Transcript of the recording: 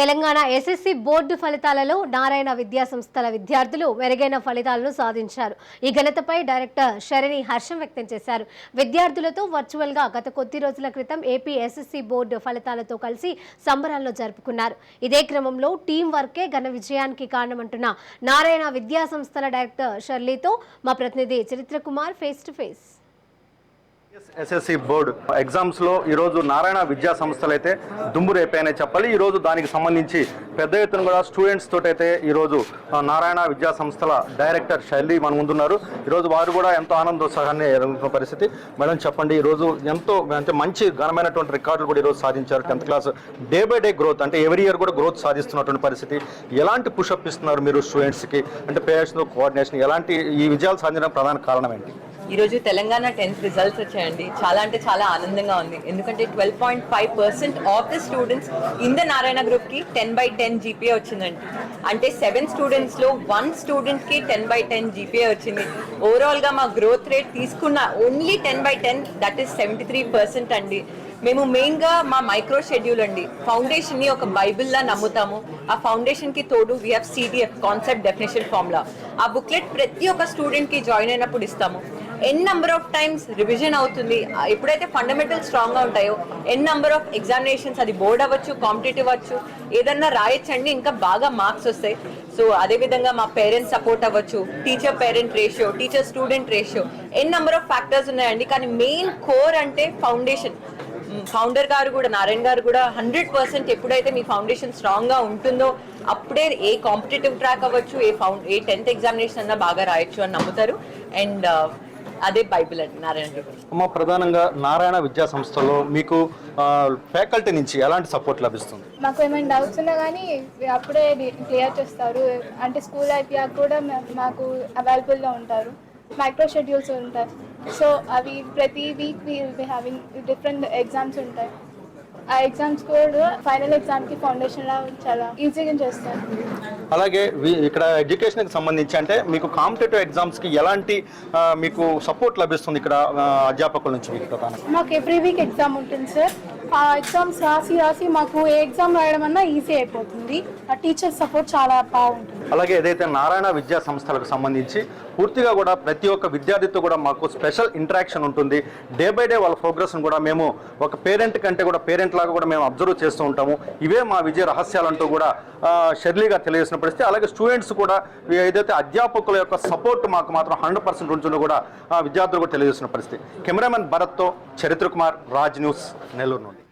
Telangana SSC board ఫలితాలలో నారాయణ విద్యాసంస్థల విద్యార్థులు మెరుగైన ఫలితాలను సాధించారు. ఈ ఘనతపై డైరెక్టర్ శరణి హర్షం వ్యక్తం చేశారు. విద్యార్థులతో వర్చువల్గా గత కొద్ది రోజుల క్రితం ఏపీ ఎస్ఎస్సి బోర్డు ఫలితాలతో కలిసి సంబరాల్లో జరుపుకున్నారు. ఇదే క్రమంలో టీం వర్కే ఘన విజయానికి కారణమంటున్న నారాయణ విద్యాసంస్థల డైరెక్టర్ షర్లీతో మా ప్రతినిధి Charitra Kumar face to face. SSC board ఎగ్జామ్స్లో ఈరోజు నారాయణ విద్యా సంస్థలు అయితే దుమ్ము రేపాయనే చెప్పాలి. ఈ రోజు దానికి సంబంధించి పెద్ద ఎత్తున కూడా స్టూడెంట్స్ తోటైతే ఈరోజు నారాయణ విద్యా సంస్థల డైరెక్టర్ శైలి మన ముందున్నారు. ఈరోజు వారు కూడా ఎంతో ఆనందోత్సాహాన్ని ఎదుర్కొన్న పరిస్థితి. మేడం చెప్పండి ఈరోజు ఎంతో అంటే మంచి ఘనమైనటువంటి రికార్డులు కూడా ఈరోజు సాధించారు tenth class. Day by day growth అంటే ఎవరీ ఇయర్ కూడా గ్రోత్ సాధిస్తున్నటువంటి పరిస్థితి. ఎలాంటి పుషప్ ఇస్తున్నారు మీరు స్టూడెంట్స్కి అంటే పేరెంట్స్ కోఆర్డినేషన్ ఎలాంటి ఈ విజయాలు సాధించడం ప్రధాన కారణం ఏంటి? ఈరోజు తెలంగాణ టెన్త్ రిజల్ట్స్ వచ్చాయండి. చాలా అంటే చాలా ఆనందంగా ఉంది. ఎందుకంటే twelve point five percent of the students in the Narayana గ్రూప్కి టెన్ బై టెన్ జీపీఏ వచ్చిందండి. అంటే సెవెన్ స్టూడెంట్స్లో వన్ స్టూడెంట్కి టెన్ బై టెన్ జీపీఏ వచ్చింది. ఓవరాల్గా మా గ్రోత్ రేట్ తీసుకున్న only ten by ten that is seventy three percent అండి. మేము మెయిన్గా మా మైక్రో షెడ్యూల్ అండి. ఫౌండేషన్ని ఒక బైబిల్ లా నమ్ముతాము. ఆ ఫౌండేషన్కి తోడు we have CDF concept definition formula ఆ బుక్లెట్ ప్రతి ఒక్క స్టూడెంట్కి జాయిన్ అయినప్పుడు ఇస్తాము. N number of times revision అవుతుంది. ఎప్పుడైతే ఫండమెంటల్ స్ట్రాంగ్గా ఉంటాయో ఎన్ నెంబర్ ఆఫ్ ఎగ్జామినేషన్స్ అది బోర్డ్ అవ్వచ్చు కాంపిటేటివ్ అవ్వచ్చు ఏదన్నా రాయొచ్చండి ఇంకా బాగా మార్క్స్ వస్తాయి. సో అదే విధంగా మా పేరెంట్స్ సపోర్ట్ అవ్వచ్చు teacher parent ratio teacher student ratio N number of factors ఉన్నాయండి. కానీ మెయిన్ కోర్ అంటే ఫౌండేషన్ ఫౌండర్ గారు కూడా నారాయణ గారు కూడా హండ్రెడ్ పర్సెంట్ ఎప్పుడైతే మీ ఫౌండేషన్ స్ట్రాంగ్గా ఉంటుందో అప్పుడే ఏ కాంపిటేటివ్ ట్రాక్ అవ్వచ్చు ఏ ఫౌండ్ ఏ టెన్త్ ఎగ్జామినేషన్ అన్నా బాగా రాయొచ్చు అని నమ్ముతారు. అండ్ అదే బైబిల్ అండి నారాయణ గారు అమ్మ ప్రధానంగా నారాయణ విద్యా సంస్థలో మీకు ఫ్యాకల్టీ నుంచి ఎలాంటి సపోర్ట్ లభిస్తుంది? మాకు ఏమైనా డౌట్స్ ఉన్నా కానీ అప్పుడే క్లియర్ చేస్తారు. అంటే స్కూల్ అయిపోయాక కూడా మాకు అవైలబుల్లో ఉంటారు. మైక్రో షెడ్యూల్స్ ఉంటాయి. సో అవి ప్రతి week will be having different exams ఉంటాయి. ఆ ఎగ్జామ్స్ కూడా ఫైనల్ ఎగ్జామ్కి ఫౌండేషన్లా చాలా ఈజీగా చేస్తారు. అలాగే ఇక్కడ ఎడ్యుకేషన్కి సంబంధించి అంటే మీకు కాంపిటేటివ్ ఎగ్జామ్స్కి ఎలాంటి ఆ, మీకు సపోర్ట్ లభిస్తుంది ఇక్కడ అధ్యాపకుల నుంచి మీకు మాకు ఎవ్రీ వీక్ ఎగ్జామ్ ఉంటుంది సార్ ఆ ఎగ్జామ్స్ రాసి రాసి మాకు ఏ ఎగ్జామ్ రాయడం అన్నా ఈజీ అయిపోతుంది. ఆ టీచర్ సపోర్ట్ చాలా బాగుంటుంది. అలాగే ఏదైతే నారాయణ విద్యా సంస్థలకు సంబంధించి పూర్తిగా కూడా ప్రతి ఒక్క విద్యార్థితో కూడా మాకు స్పెషల్ ఇంటరాక్షన్ ఉంటుంది. డే బై డే వాళ్ళ ప్రోగ్రెస్ను కూడా మేము ఒక పేరెంట్ కంటే కూడా పేరెంట్ లాగా కూడా మేము అబ్జర్వ్ చేస్తూ ఉంటాము. ఇవే మా విజయ రహస్యాలంటూ కూడా షెర్లీగా తెలియజేసిన పరిస్థితి. అలాగే స్టూడెంట్స్ కూడా ఏదైతే అధ్యాపకుల యొక్క సపోర్ట్ మాకు మాత్రం హండ్రెడ్ పర్సెంట్ ఉంటుందో కూడా ఆ, విద్యార్థులు కూడా తెలియజేసిన పరిస్థితి. కెమెరామెన్ భరత్తో చరిత్ర కుమార్ రాజ్ న్యూస్ నెల్లూరు నుండి.